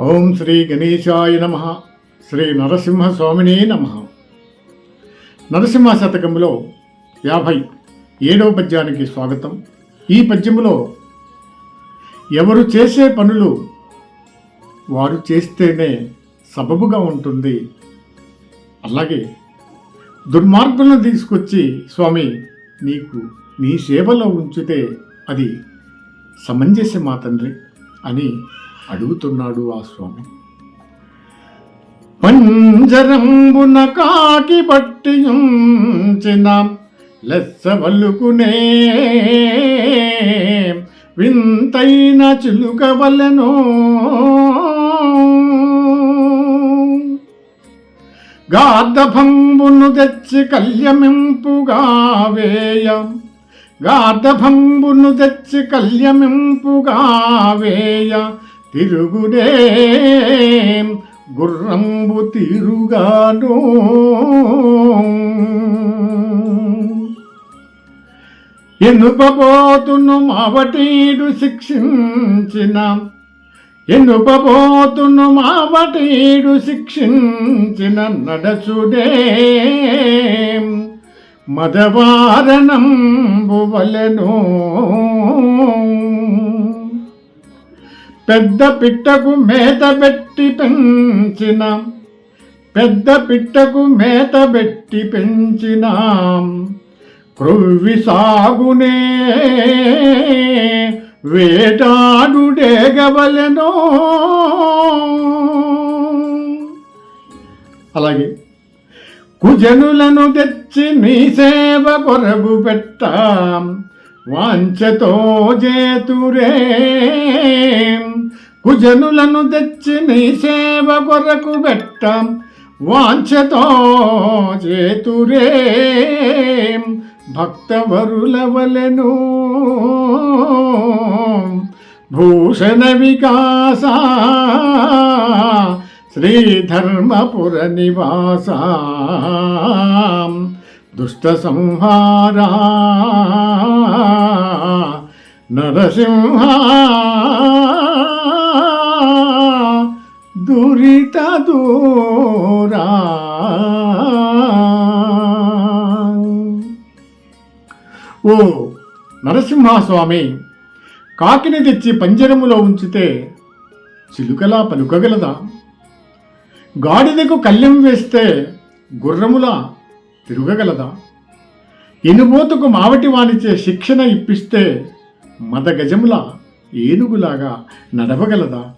ఓం శ్రీ గణేశాయ నమ. శ్రీ నరసింహస్వామినే నమ. నరసింహ శతకంలో యాభై ఏడవ పద్యానికి స్వాగతం. ఈ పద్యములో ఎవరు చేసే పనులు వారు చేస్తేనే సబబుగా ఉంటుంది. అలాగే దుర్మార్గులను తీసుకొచ్చి స్వామి నీకు నీ సేవలో ఉంచితే అది సమంజసమా తండ్రి? అని అడుగుతున్నాడు ఆ స్వామి. పంజరంబున కాకి పట్టి ఉంచిన లెస్స వల్లుకునే వింతైన చిలుక వలెను గార్ధభంబును తెచ్చి కళ్యమింపుగా వేయ. గార్ధభంబును తెచ్చి కళ్యమింపుగా వేయ. తిరుగునే గుర్రంబు తిరుగాను. ఎనుపబోతును మావటీడు శిక్షించిన ఎనుపబోతును మావటీడు శిక్షించిన నడచుడే మదవారణం బువలను పెద్ద పిట్టకు మేత పెట్టి పెంచిన. పెద్ద పిట్టకు మేత పెట్టి పెంచిన. క్రొవ్వి సాగునే వేటాడుడేగవలెనో అలాగే కుజనులను తెచ్చి నీ సేవ కొరగు పెట్టాం. వాంఛతో జేతురే కుజనులను తెచ్చి నీ సేవ కొరకు పెట్టం. వాంఛతో చేతురే భక్తవరుల వలెను భూషణ వికాస. శ్రీధర్మపుర నివాస. దుష్ట సంహారా నరసింహ దురిత దూరా. ఓ నరసింహస్వామి కాకిని తెచ్చి పంజరములో ఉంచితే చిలుకలా పలుకగలదా? గాడిదకు కళ్ళెం వేస్తే గుర్రములా తిరగగలదా? ఎనుబోతుకు మావటి వానిచే శిక్షణ ఇప్పిస్తే మదగజముల ఏనుగులాగా నడవగలదా?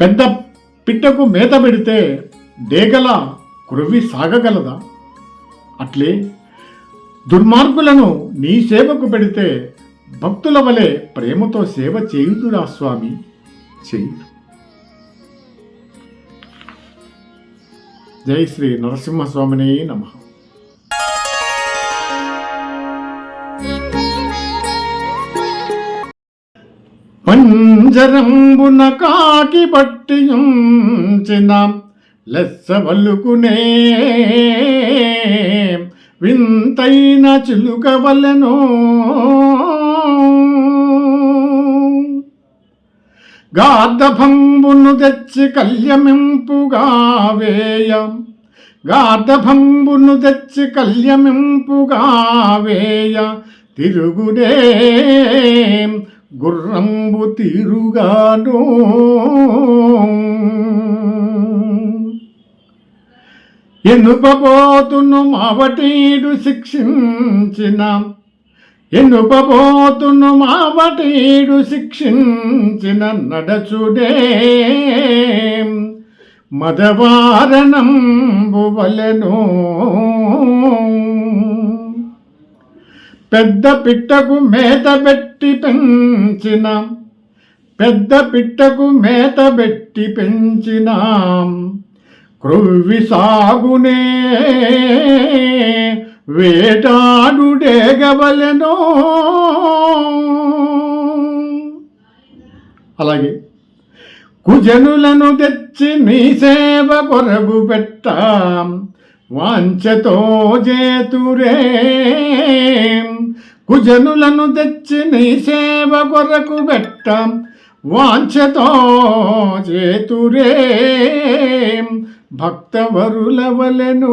పెద్ద పిట్టకు మేత పెడితే డేగల కురవి సాగగలదా? అట్లే దుర్మార్గులను నీ సేవకు పెడితే భక్తుల వలె ప్రేమతో సేవ చేయుదురా స్వామి. చేయుదు జై శ్రీ నరసింహస్వామిని నమ. పంజరంబున కాకి పట్టి ఉంచిన లెస్స వల్లుకునే వింతైన చిలుక వలెను గార్ధభంబును తెచ్చి కళ్యమింపుగా వేయ గార్ధభంబును తెచ్చి కళ్యమింపుగా వేయ తిరుగునే గుర్రంబు తిరుగాను. ఎనుపబోతును మావటీడు శిక్షించిన ఎనుపబోతును మావటీడు శిక్షించిన నడచుడే. మదవారణంబు వలెను పెద్ద పిట్టకు మేత పెట్టి పెంచిన పెద్ద పిట్టకు మేత పెట్టి పెంచిన క్రొవ్వి సాగునే. వేటాడు వేటాడుడేగవలెనో అలాగే కుజనులను తెచ్చి నీ సేవ కొరగు పెట్టాం. వాంఛతో చేతురే. కుజనులను తెచ్చి నీ సేవ కొరకు పెట్టాం. వాంఛతో చేతురే. భక్తవరులవలెను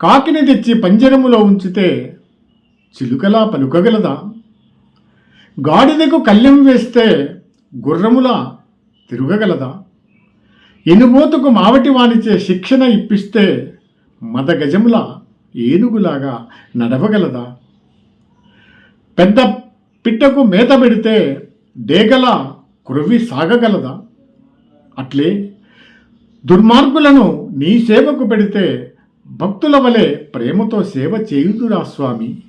కాకిని తెచ్చి పంజరములో ఉంచితే చిలుకలా పలుకగలదా? గాడిదకు కళ్ళెం వేస్తే గుర్రములా తిరగగలదా? ఎనుబోతుకు మావటి వాణిచే శిక్షణ ఇప్పిస్తే మదగజముల ఏనుగులాగా నడవగలదా? పెద్ద పిట్టకు మేత పెడితే డేగల కురవి సాగగలదా? అట్లే దుర్మార్గులను నీ సేవకు పెడితే భక్తుల వలె ప్రేమతో సేవ చేయుదురా స్వామి?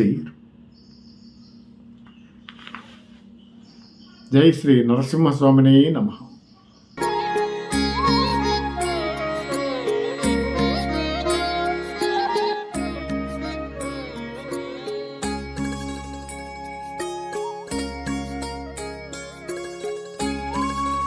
చేయురు. జై శ్రీ నరసింహస్వామినే నమః.